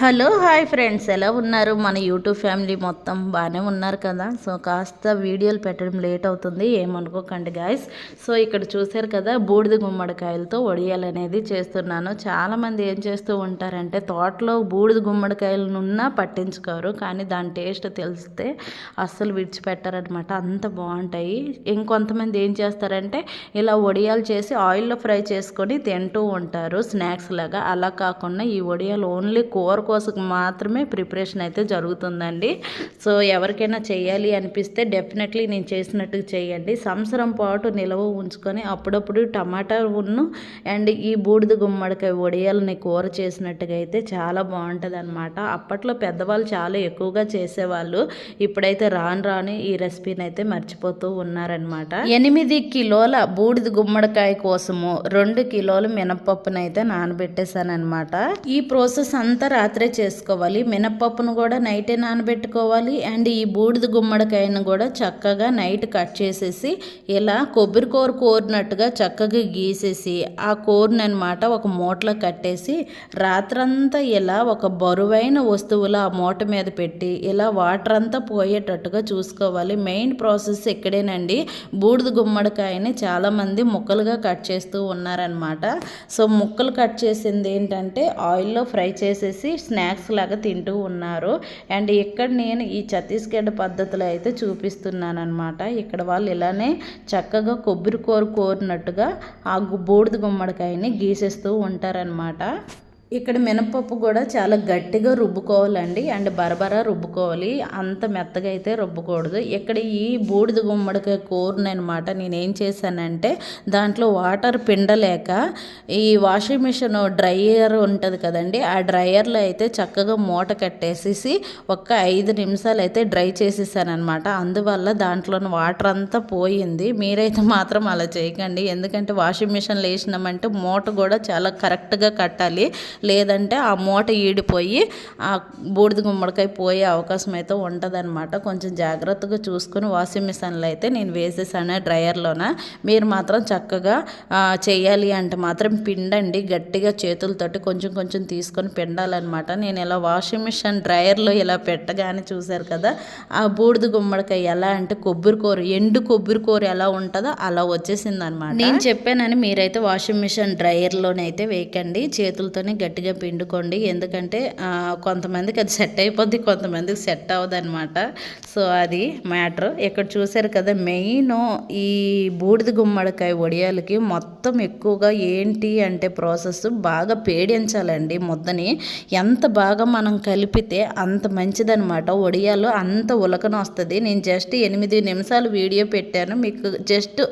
Hello hi friends. ఎలా ఉన్నారు? మన యూట్యూబ్ ఫ్యామిలీ మొత్తం బాగానే ఉన్నారు కదా? సో కాస్త వీడియోలు పెట్టడం లేట్ అవుతుంది. ఏమనుకోకండి గాయస్ సో ఇక్కడ చూశారు కదా బూడిద గుమ్మడికాయలతో వడియాలు అనేది చేస్తున్నాను. చాలామంది ఏం చేస్తూ ఉంటారంటే తోటలో బూడిద గుమ్మడికాయలనున్నా పట్టించుకోరు. కానీ దాని టేస్ట్ తెలిస్తే అస్సలు విడిచిపెట్టారనమాట అంత బాగుంటాయి. ఇంకొంతమంది ఏం చేస్తారంటే ఇలా వడియాలు చేసి ఆయిల్లో ఫ్రై చేసుకొని తింటూ ఉంటారు. స్నాక్స్ లాగా. అలా కాకుండా ఈ వడియాలు ఓన్లీ కూర కోసం మాత్రమే ప్రిపరేషన్ అయితే జరుగుతుందండి. సో ఎవరికైనా చేయాలి అనిపిస్తే డెఫినెట్లీ నేను చేసినట్టు చేయండి. సంవత్సరం పాటు నిలవ ఉంచుకొని అప్పుడప్పుడు టమాటా ఉన్ను అండ్ ఈ బూడిద గుమ్మడికాయ వడియాలని కూర చేసినట్టుగా అయితే చాలా బాగుంటుంది అనమాట అప్పట్లో పెద్దవాళ్ళు చాలా ఎక్కువగా చేసేవాళ్ళు. ఇప్పుడైతే రాను రాని ఈ రెసిపీని అయితే మర్చిపోతూ ఉన్నారనమాట ఎనిమిది కిలోల బూడిద గుమ్మడికాయ కోసము రెండు కిలోల మినపప్పునైతే నానబెట్టేశానమాట ఈ ప్రాసెస్ అంతా రాత్రి రాత్రే చేసుకోవాలి. మినప్పప్పును కూడా నైటే నానబెట్టుకోవాలి. అండ్ ఈ బూడిద గుమ్మడికాయను కూడా చక్కగా నైట్ కట్ చేసేసి ఇలా కొబ్బరి కూర కోరినట్టుగా చక్కగా గీసేసి ఆ కూరని అనమాట ఒక మూటలో కట్టేసి రాత్రంతా ఇలా ఒక బరువైన వస్తువులు ఆ మూట మీద పెట్టి ఇలా వాటర్ అంతా పోయేటట్టుగా చూసుకోవాలి. మెయిన్ ప్రాసెస్ ఇక్కడేనండి. బూడిద గుమ్మడికాయని చాలామంది ముక్కలుగా కట్ చేస్తూ ఉన్నారనమాట సో ముక్కలు కట్ చేసింది ఏంటంటే ఆయిల్లో ఫ్రై చేసేసి స్నాక్స్ లాగా తింటూ ఉన్నారు. అండ్ ఇక్కడ నేను ఈ ఛత్తీస్గఢ్ పద్ధతిలో అయితే చూపిస్తున్నాను అనమాట ఇక్కడ వాళ్ళు ఇలానే చక్కగా కొబ్బరి కూర కోరినట్టుగా ఆ బూడిద గుమ్మడికాయని గీసేస్తూ ఉంటారనమాట ఇక్కడ మినపప్పు కూడా చాలా గట్టిగా రుబ్బుకోవాలండి. అండ్ బరబరా రుబ్బుకోవాలి. అంత మెత్తగా అయితే రుబ్బకూడదు. ఇక్కడ ఈ బూడిద గుమ్మడికాయ కూరనమాట నేనేం చేశానంటే దాంట్లో వాటర్ పిండలేక ఈ వాషింగ్ మిషన్ డ్రైయర్ ఉంటుంది కదండి ఆ డ్రైయర్లో అయితే చక్కగా మూట కట్టేసేసి ఒక ఐదు నిమిషాలు అయితే డ్రై చేసేసానమాట అందువల్ల దాంట్లో వాటర్ అంతా పోయింది. మీరైతే మాత్రం అలా చేయకండి. ఎందుకంటే వాషింగ్ మిషన్లో వేసినామంటే మూట కూడా చాలా కరెక్ట్గా కట్టాలి. లేదంటే ఆ మూట ఈడిపోయి ఆ బూడిద గుమ్మడికాయ పోయే అవకాశం అయితే ఉంటుందన్నమాట. కొంచెం జాగ్రత్తగా చూసుకొని వాషింగ్ మిషన్లో అయితే నేను వేసేసాను డ్రయర్లోన. మీరు మాత్రం చక్కగా చేయాలి అంటే మాత్రం పిండండి. గట్టిగా చేతులతోటి కొంచెం కొంచెం తీసుకొని పిండాలన్నమాట. నేను ఇలా వాషింగ్ మిషన్ డ్రయర్లో ఇలా పెట్టగానే చూశారు కదా ఆ బూడిద గుమ్మడికాయ ఎలా అంటే కొబ్బరి కూర ఎండు కొబ్బరి కూర ఎలా ఉంటుందో అలా వచ్చేసింది అనమాట నేను చెప్పానని మీరైతే వాషింగ్ మిషన్ డ్రయర్లోనైతే వేయకండి. చేతులతోనే గట్టిగా పిండుకోండి. ఎందుకంటే కొంతమందికి అది సెట్ అయిపోద్ది కొంతమందికి సెట్ అవ్వదు అనమాట సో అది మ్యాటర్. ఇక్కడ చూసారు కదా మెయిన్ ఈ బూడిద గుమ్మడికాయ వడియాలకి మొత్తం ఎక్కువగా ఏంటి అంటే ప్రాసెస్ బాగా పేడించాలండి ముద్దని. ఎంత బాగా మనం కలిపితే అంత మంచిదనమాట వడియాలు అంత ఉలకన వస్తుంది. నేను జస్ట్ ఎనిమిది నిమిషాలు వీడియో పెట్టాను. మీకు జస్ట్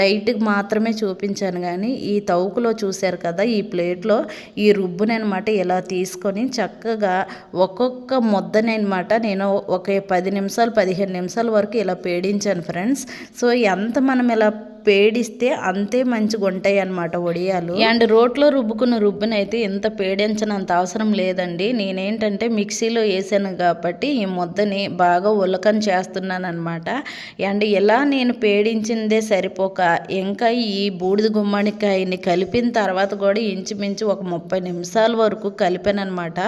లైట్గా మాత్రమే చూపించాను. కానీ ఈ తౌకులో చూశారు కదా ఈ ప్లేట్లో ఈ రుబ్బు అనమాట ఇలా తీసుకొని చక్కగా ఒక్కొక్క ముద్దనమాట నేను ఒక పది నిమిషాలు పదిహేను నిమిషాల వరకు ఇలా పేడించాను ఫ్రెండ్స్. సో ఎంత మనం ఇలా పేడిస్తే అంతే మంచిగా ఉంటాయి అనమాట వడియాలు. అండ్ రోట్లో రుబ్బుకున్న రుబ్బునైతే ఎంత పేడించనంత అవసరం లేదండి. నేనేంటంటే మిక్సీలో వేసాను కాబట్టి ఈ ముద్దని బాగా ఉలకని చేస్తున్నాను అనమాట అండ్ ఇలా నేను పేడించిందే సరిపోక ఇంకా ఈ బూడిద గుమ్మడికాయని కలిపిన తర్వాత కూడా ఇంచుమించు ఒక ముప్పై నిమిషాల వరకు కలిపానమాట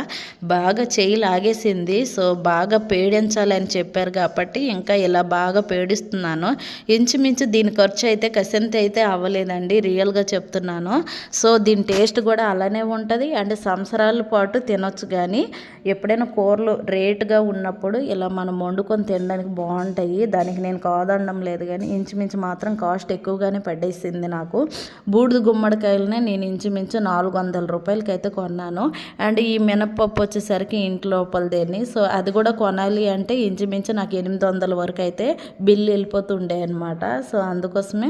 బాగా చేయి లాగేసింది. సో బాగా పేడించాలని చెప్పారు కాబట్టి ఇంకా ఇలా బాగా పేడిస్తున్నాను. ఇంచుమించు దీని ఖర్చు అయితే కసంత అయితే అవ్వలేదండి రియల్గా చెప్తున్నాను. సో దీని టేస్ట్ కూడా అలానే ఉంటుంది. అండ్ సంవత్సరాల పాటు తినొచ్చు కానీ ఎప్పుడైనా కూరలు రేటుగా ఉన్నప్పుడు ఇలా మనం వండుకొని తినడానికి బాగుంటాయి. దానికి నేను కాదండం లేదు కానీ ఇంచుమించు మాత్రం కాస్ట్ ఎక్కువగానే పడేసింది నాకు. బూడిద గుమ్మడికాయలనే నేను ఇంచుమించు నాలుగు వందల రూపాయలకి అయితే కొన్నాను. అండ్ ఈ మినప్పప్పు వచ్చేసరికి ఇంట్లో లోపలదేని. సో అది కూడా కొనాలి అంటే ఇంచుమించు నాకు ఎనిమిది వందల వరకు అయితే బిల్లు వెళ్ళిపోతుండే అనమాట సో అందుకోసమే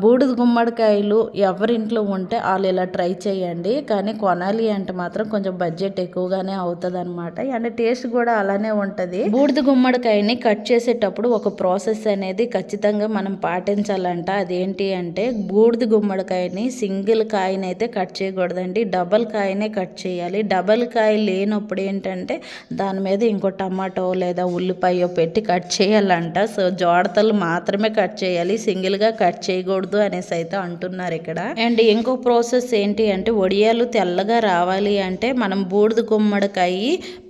బూడిద గుమ్మడికాయలు ఎవరింట్లో ఉంటే వాళ్ళు ఇలా ట్రై చేయండి. కానీ కొనాలి అంటే మాత్రం కొంచెం బడ్జెట్ ఎక్కువగానే అవుతుంది అనమాట అండ్ టేస్ట్ కూడా అలానే ఉంటుంది. బూడిద గుమ్మడికాయని కట్ చేసేటప్పుడు ఒక ప్రాసెస్ అనేది ఖచ్చితంగా మనం పాటించాలంట. అదేంటి అంటే బూడిద గుమ్మడికాయని సింగిల్ కాయని అయితే కట్ చేయకూడదండి. డబల్ కాయనే కట్ చేయాలి. డబల్ కాయ లేనప్పుడు ఏంటంటే దాని మీద ఇంకో టమాటో లేదా ఉల్లిపాయో పెట్టి కట్ చేయాలంట. సో జోడతలు మాత్రమే కట్ చేయాలి. సింగిల్గా కట్ చేయ చేయకూడదు అనేసి అయితే అంటున్నారు ఇక్కడ. అండ్ ఇంకో ప్రాసెస్ ఏంటి అంటే వడియాలు తెల్లగా రావాలి అంటే మనం బూడిద గుమ్మడికాయ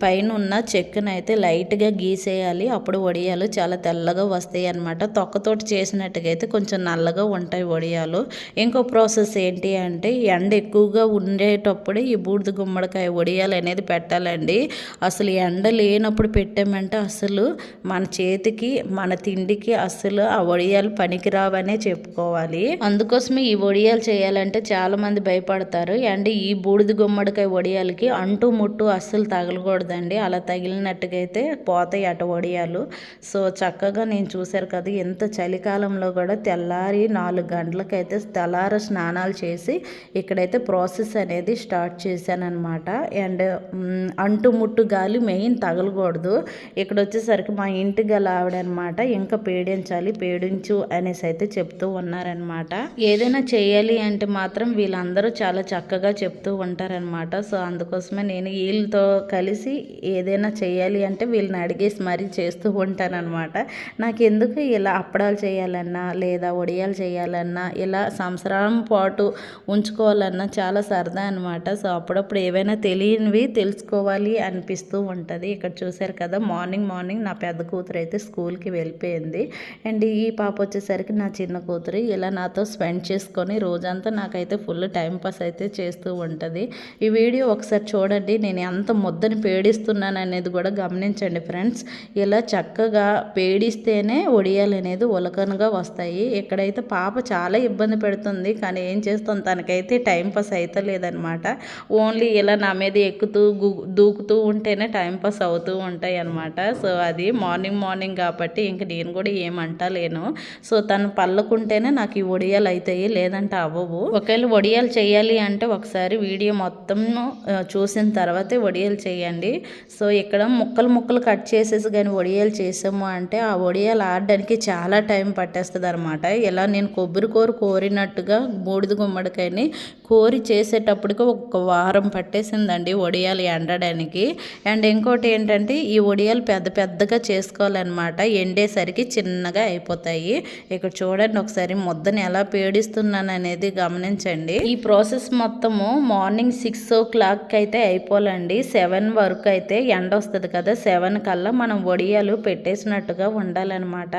పైన ఉన్న చెక్కును అయితే లైట్గా గీసేయాలి. అప్పుడు వడియాలు చాలా తెల్లగా వస్తాయి అనమాట తొక్కతోటి చేసినట్టుగా అయితే కొంచెం నల్లగా ఉంటాయి వడియాలు ఇంకో ప్రాసెస్ ఏంటి అంటే ఎండ ఎక్కువగా ఉండేటప్పుడు ఈ బూడిద గుమ్మడికాయ వడియాలు అనేది పెట్టాలండి. అసలు ఎండ లేనప్పుడు పెట్టామంటే అసలు మన చేతికి మన తిండికి అసలు ఆ వడియాలు పనికిరావనే చెప్పుకోవాలి అందుకోసమే ఈ వడియాలు చేయాలంటే చాలా మంది భయపడతారు. అండ్ ఈ బూడిద గుమ్మడికాయ వడియాలకి అంటు ముట్టు అస్సలు తగలకూడదండి. అలా తగిలినట్టుగా అయితే పోతాయి అట వడియాలు. సో చక్కగా నేను చూశారు కదా ఎంత చలికాలంలో కూడా తెల్లారి నాలుగు గంటలకైతే తెల్లార స్నానాలు చేసి ఇక్కడైతే ప్రాసెస్ అనేది స్టార్ట్ చేశాను అనమాట అండ్ అంటు ముట్టు గాలి మెయిన్ తగలకూడదు. ఇక్కడ వచ్చేసరికి మా ఇంటి గల ఆవిడనమాట ఇంకా పేడించాలి పేడించు అనేసి అయితే చెప్తూ ఉన్నారనమాట ఏదైనా చేయాలి అంటే మాత్రం వీళ్ళందరూ చాలా చక్కగా చెప్తూ ఉంటారనమాట సో అందుకోసమే నేను వీళ్ళతో కలిసి ఏదైనా చేయాలి అంటే వీళ్ళని అడిగేసి మరీ చేస్తూ ఉంటానన్నమాట. నాకు ఎందుకు ఇలా అప్పడాలు చేయాలన్నా లేదా ఒడియాలు చేయాలన్నా ఇలా సంవత్సరం పాటు ఉంచుకోవాలన్నా చాలా సరదా అనమాట సో అప్పుడప్పుడు ఏవైనా తెలియనివి తెలుసుకోవాలి అనిపిస్తూ ఉంటుంది. ఇక్కడ చూశారు కదా మార్నింగ్ మార్నింగ్ నా పెద్ద కూతురు అయితే స్కూల్కి వెళ్ళిపోయింది. అండ్ ఈ పాప వచ్చేసరికి నా చిన్న కూతురు ఇలా నాతో స్పెండ్ చేసుకొని రోజంతా నాకైతే ఫుల్ టైం పాస్ అయితే చేస్తూ ఉంటుంది. ఈ వీడియో ఒకసారి చూడండి నేను ఎంత ముద్దని పేడిస్తున్నాను అనేది కూడా గమనించండి ఫ్రెండ్స్. ఇలా చక్కగా పేడిస్తేనే ఒడియాలు అనేది ఉలకనగా వస్తాయి. ఇక్కడైతే పాప చాలా ఇబ్బంది పెడుతుంది కానీ ఏం చేస్తాం తనకైతే టైం పాస్ అయితే లేదనమాట. ఓన్లీ ఇలా నా మీద ఎక్కుతూ దూకుతూ ఉంటేనే టైం పాస్ అవుతూ ఉంటాయి అనమాట సో అది మార్నింగ్ మార్నింగ్ కాబట్టి ఇంక నేను కూడా ఏమంటలేను సో తను పళ్ళకుంటేనే నాకు ఈ ఒడియాలు అవుతాయి లేదంటే అవ్వవు. ఒకవేళ వడియాలు చేయాలి అంటే ఒకసారి వీడియో మొత్తం చూసిన తర్వాతే వడియాలు చేయండి. సో ఇక్కడ ముక్కలు ముక్కలు కట్ చేసేసి కానీ వడియాలు చేసాము అంటే ఆ వడియాలు ఆడడానికి చాలా టైం పట్టేస్తుంది అనమాట ఇలా నేను కొబ్బరి కూర కోరినట్టుగా బూడిద గుమ్మడికాయని కోరి చేసేటప్పటికి ఒక వారం పట్టేసిందండి వడియాలు ఎండడానికి. అండ్ ఇంకోటి ఏంటంటే ఈ వడియాలు పెద్ద పెద్దగా చేసుకోవాలన్నమాట. ఎండేసరికి చిన్నగా అయిపోతాయి. ఇక్కడ చూడండి ఒకసారి ముద్దని ఎలా పేడిస్తున్నాను అనేది గమనించండి. ఈ ప్రాసెస్ మొత్తము మార్నింగ్ సిక్స్ ఓ క్లాక్ అయితే అయిపోవాలండి సెవెన్ వరకు అయితే ఎండ వస్తుంది కదా సెవెన్ కల్లా మనం వడియాలు పెట్టేసినట్టుగా ఉండాలన్నమాట.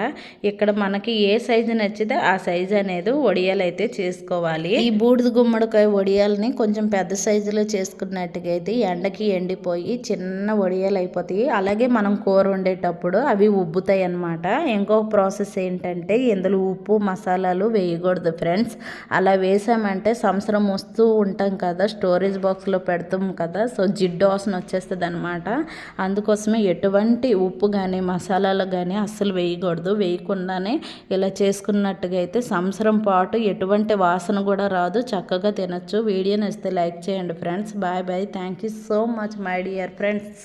ఇక్కడ మనకి ఏ సైజు నచ్చితే ఆ సైజు అనేది వడియాలు అయితే చేసుకోవాలి. ఈ బూడిద గుమ్మడికాయ వడియాలని కొంచెం పెద్ద సైజులో చేసుకున్నట్టుగా అయితే ఎండకి ఎండిపోయి చిన్న వడియాలు అయిపోతాయి. అలాగే మనం కూర వండేటప్పుడు అవి ఉబ్బుతాయి అనమాట ఇంకో ప్రాసెస్ ఏంటంటే ఇందులో ఉప్పు మసాలా మసాలాలు వేయకూడదు ఫ్రెండ్స్. అలా వేసామంటే సంవత్సరం వస్తూ ఉంటాం కదా స్టోరేజ్ బాక్స్లో పెడతాం కదా. సో జిడ్డు వాసన వచ్చేస్తుంది అనమాట అందుకోసమే ఎటువంటి ఉప్పు కానీ మసాలాలు కానీ అస్సలు వేయకూడదు. వేయకుండానే ఇలా చేసుకున్నట్టుగా అయితే సంవత్సరం పాటు ఎటువంటి వాసన కూడా రాదు. చక్కగా తినచ్చు. వీడియో నచ్చితే లైక్ చేయండి friends. Bye bye. Thank you so much my dear friends.